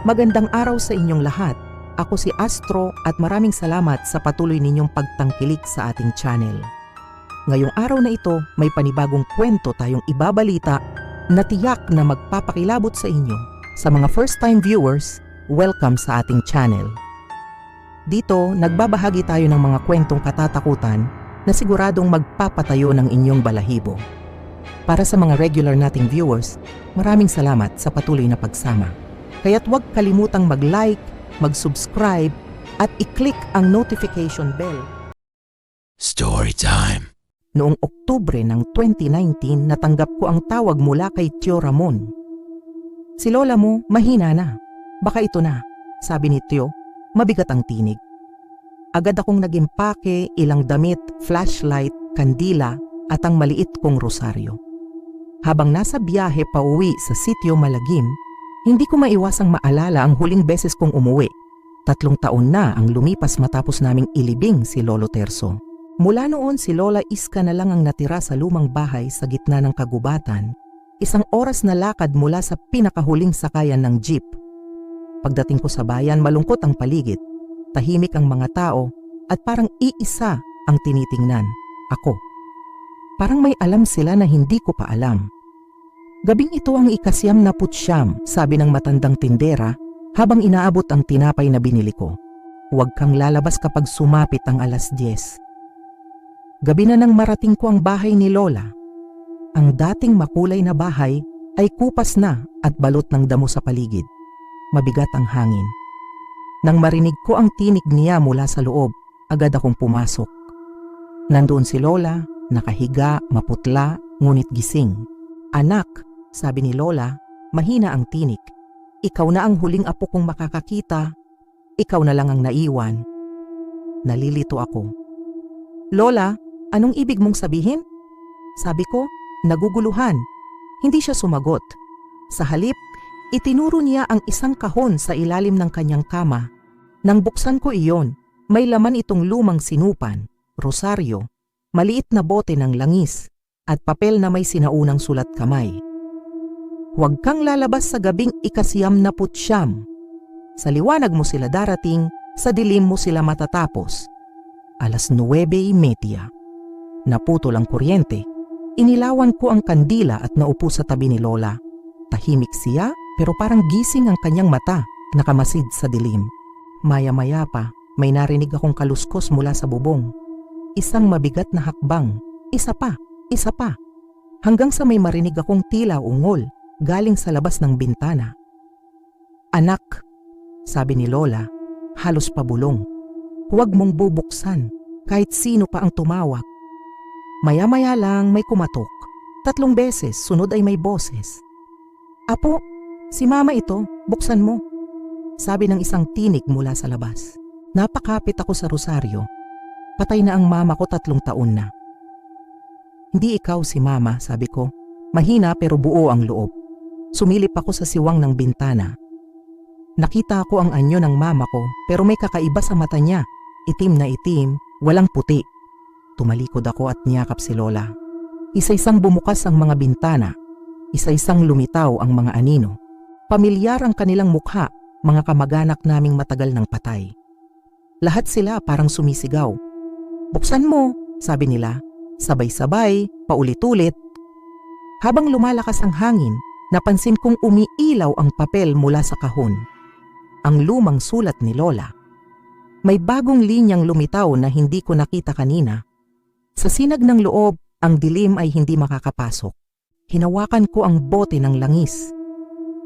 Magandang araw sa inyong lahat. Ako si Astro at maraming salamat sa patuloy ninyong pagtangkilik sa ating channel. Ngayong araw na ito, may panibagong kwento tayong ibabalita na tiyak na magpapakilabot sa inyo. Sa mga first-time viewers, welcome sa ating channel. Dito, nagbabahagi tayo ng mga kwentong katatakutan na siguradong magpapatayo ng inyong balahibo. Para sa mga regular nating viewers, maraming salamat sa patuloy na pagsama. Kaya't huwag kalimutang mag-like, mag-subscribe, at i-click ang notification bell. Story time. Noong Oktubre ng 2019, natanggap ko ang tawag mula kay Tio Ramon. Si lola mo, mahina na. Baka ito na, sabi ni Tio, mabigat ang tinig. Agad akong nag-impake, ilang damit, flashlight, kandila, at ang maliit kong rosaryo. Habang nasa biyahe pa uwi sa sitio Malagim, hindi ko maiwasang maalala ang huling beses kong umuwi. Tatlong taon na ang lumipas matapos naming ilibing si Lolo Terso. Mula noon si Lola Iska na lang ang natira sa lumang bahay sa gitna ng kagubatan, isang oras na lakad mula sa pinakahuling sakayan ng jeep. Pagdating ko sa bayan, malungkot ang paligid, tahimik ang mga tao, at parang iisa ang tinitingnan, ako. Parang may alam sila na hindi ko pa alam. Gabing ito ang ikasyam na putsyam, sabi ng matandang tindera habang inaabot ang tinapay na binili ko. Huwag kang lalabas kapag sumapit ang alas 10. Gabi na nang marating ko ang bahay ni Lola. Ang dating makulay na bahay ay kupas na at balot ng damo sa paligid. Mabigat ang hangin. Nang marinig ko ang tinig niya mula sa loob, agad akong pumasok. Nandoon si Lola, nakahiga, maputla, ngunit gising. Anak, sabi ni Lola, mahina ang tinik. Ikaw na ang huling apo kong makakakita. Ikaw na lang ang naiwan. Nalilito ako. Lola, anong ibig mong sabihin? Sabi ko, naguguluhan. Hindi siya sumagot. Sa halip, itinuro niya ang isang kahon sa ilalim ng kanyang kama. Nang buksan ko iyon, may laman itong lumang sinupan, rosaryo, maliit na bote ng langis, at papel na may sinaunang sulat kamay. Huwag kang lalabas sa gabing ikasiyam na putsyam. Sa liwanag mo sila darating, sa dilim mo sila matatapos. Alas 9.30. Naputol ang kuryente. Inilawan ko ang kandila at naupo sa tabi ni Lola. Tahimik siya pero parang gising ang kanyang mata, nakamasid sa dilim. Maya-maya pa, may narinig akong kaluskos mula sa bubong. Isang mabigat na hakbang, isa pa, isa pa. Hanggang sa may marinig akong tila ungol galing sa labas ng bintana. Anak, sabi ni Lola, halos pabulong. Huwag mong bubuksan kahit sino pa ang tumawag. Maya-maya lang may kumatok. Tatlong beses, sunod ay may boses. Apo, si mama ito, buksan mo. Sabi ng isang tinig mula sa labas. Napakapit ako sa rosaryo. Patay na ang mama ko tatlong taon na. Hindi ikaw si mama, sabi ko. Mahina pero buo ang loob. Sumilip ako sa siwang ng bintana. Nakita ko ang anyo ng mama ko pero may kakaiba sa mata niya. Itim na itim, walang puti. Tumalikod ako at niyakap si Lola. Isa-isang bumukas ang mga bintana. Isa-isang lumitaw ang mga anino. Pamilyar ang kanilang mukha, mga kamag-anak naming matagal ng patay. Lahat sila parang sumisigaw. Buksan mo, sabi nila. Sabay-sabay, paulit-ulit. Habang lumalakas ang hangin, napansin kong umiilaw ang papel mula sa kahon. Ang lumang sulat ni Lola. May bagong linyang lumitaw na hindi ko nakita kanina. Sa sinag ng loob, ang dilim ay hindi makakapasok. Hinawakan ko ang bote ng langis.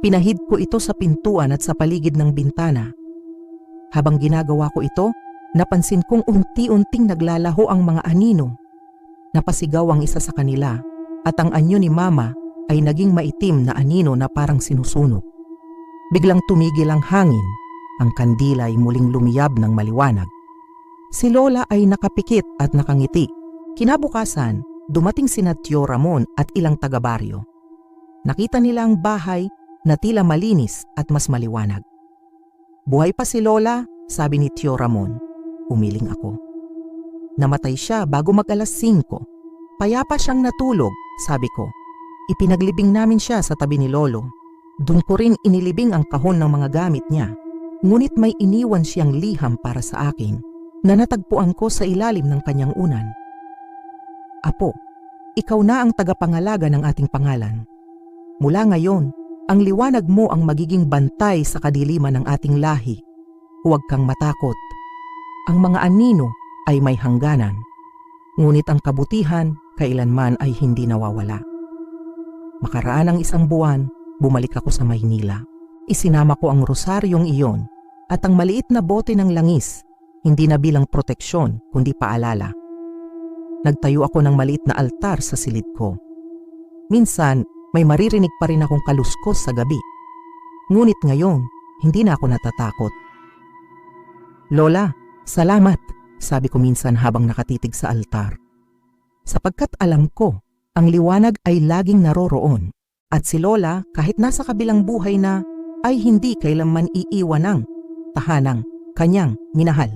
Pinahid ko ito sa pintuan at sa paligid ng bintana. Habang ginagawa ko ito, napansin kong unti-unting naglalaho ang mga anino. Napasigaw ang isa sa kanila at ang anyo ni Mama ay naging maitim na anino na parang sinusunog. Biglang tumigil ang hangin, ang kandila ay muling lumiyab ng maliwanag. Si Lola ay nakapikit at nakangiti. Kinabukasan, dumating si Tio Ramon at ilang taga-baryo. Nakita nila ang bahay na tila malinis at mas maliwanag. Buhay pa si Lola, sabi ni Tio Ramon. Umiling ako. Namatay siya bago mag-alas 5. Payapa siyang natulog, sabi ko. Ipinaglibing namin siya sa tabi ni Lolo. Doon ko rin inilibing ang kahon ng mga gamit niya. Ngunit may iniwan siyang liham para sa akin na natagpuan ko sa ilalim ng kanyang unan. Apo, ikaw na ang tagapangalaga ng ating pangalan. Mula ngayon, ang liwanag mo ang magiging bantay sa kadiliman ng ating lahi. Huwag kang matakot. Ang mga anino ay may hangganan. Ngunit ang kabutihan kailanman ay hindi nawawala. Makaraan ang isang buwan, bumalik ako sa Maynila. Isinama ko ang rosaryong iyon at ang maliit na bote ng langis, hindi na bilang proteksyon kundi paalala. Nagtayo ako ng maliit na altar sa silid ko. Minsan, may maririnig pa rin akong kaluskos sa gabi. Ngunit ngayon, hindi na ako natatakot. Lola, salamat, sabi ko minsan habang nakatitig sa altar. Sapagkat alam ko, ang liwanag ay laging naroroon at si Lola kahit nasa kabilang buhay na ay hindi kailanman iiwan ng tahanang kanyang minahal.